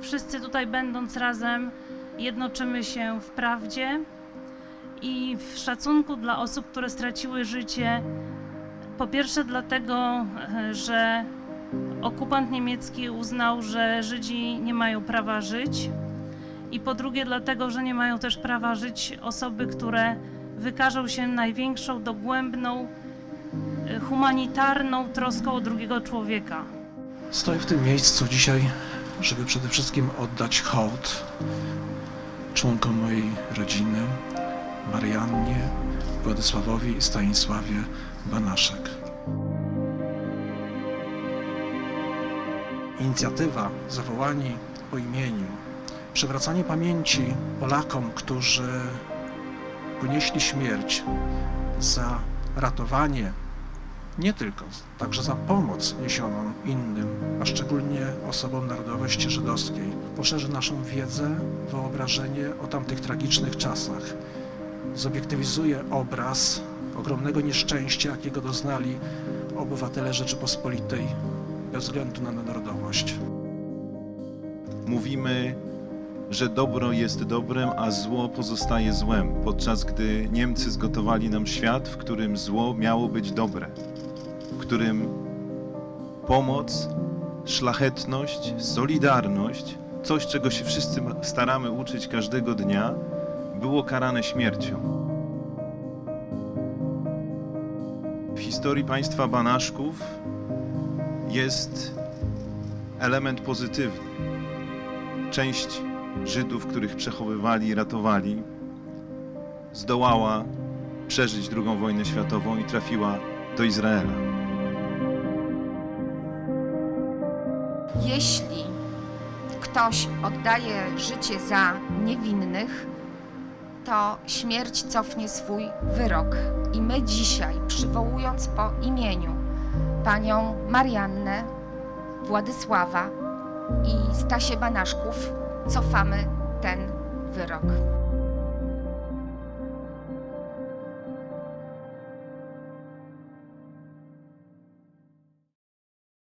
Wszyscy tutaj będąc razem jednoczymy się w prawdzie i w szacunku dla osób, które straciły życie. Po pierwsze dlatego, e, że okupant niemiecki uznał, że Żydzi nie mają prawa żyć. I po drugie dlatego, że nie mają też prawa żyć osoby, które wykażą się największą, dogłębną, e, humanitarną troską o drugiego człowieka. Stoję w tym miejscu dzisiaj, żeby przede wszystkim oddać hołd członkom mojej rodziny, Mariannie, Władysławowi i Stanisławie Banaszek. Inicjatywa Zawołani po imieniu, przywracanie pamięci Polakom, którzy ponieśli śmierć za ratowanie nie tylko, także za pomoc niesioną innym, a szczególnie osobom narodowości żydowskiej, poszerzy naszą wiedzę, wyobrażenie o tamtych tragicznych czasach. Zobiektywizuje obraz ogromnego nieszczęścia, jakiego doznali obywatele Rzeczypospolitej bez względu na narodowość. Mówimy, że dobro jest dobrem, a zło pozostaje złem, podczas gdy Niemcy zgotowali nam świat, w którym zło miało być dobre, w którym pomoc, szlachetność, solidarność, coś czego się wszyscy staramy uczyć każdego dnia, było karane śmiercią. W historii państwa Banaszków jest element pozytywny część Żydów, których przechowywali i ratowali, zdołała przeżyć II wojnę światową i trafiła do Izraela. Jeśli ktoś oddaje życie za niewinnych, to śmierć cofnie swój wyrok. I my dzisiaj, przywołując po imieniu panią Mariannę, Władysława i Stasię Banaszków, cofamy ten wyrok.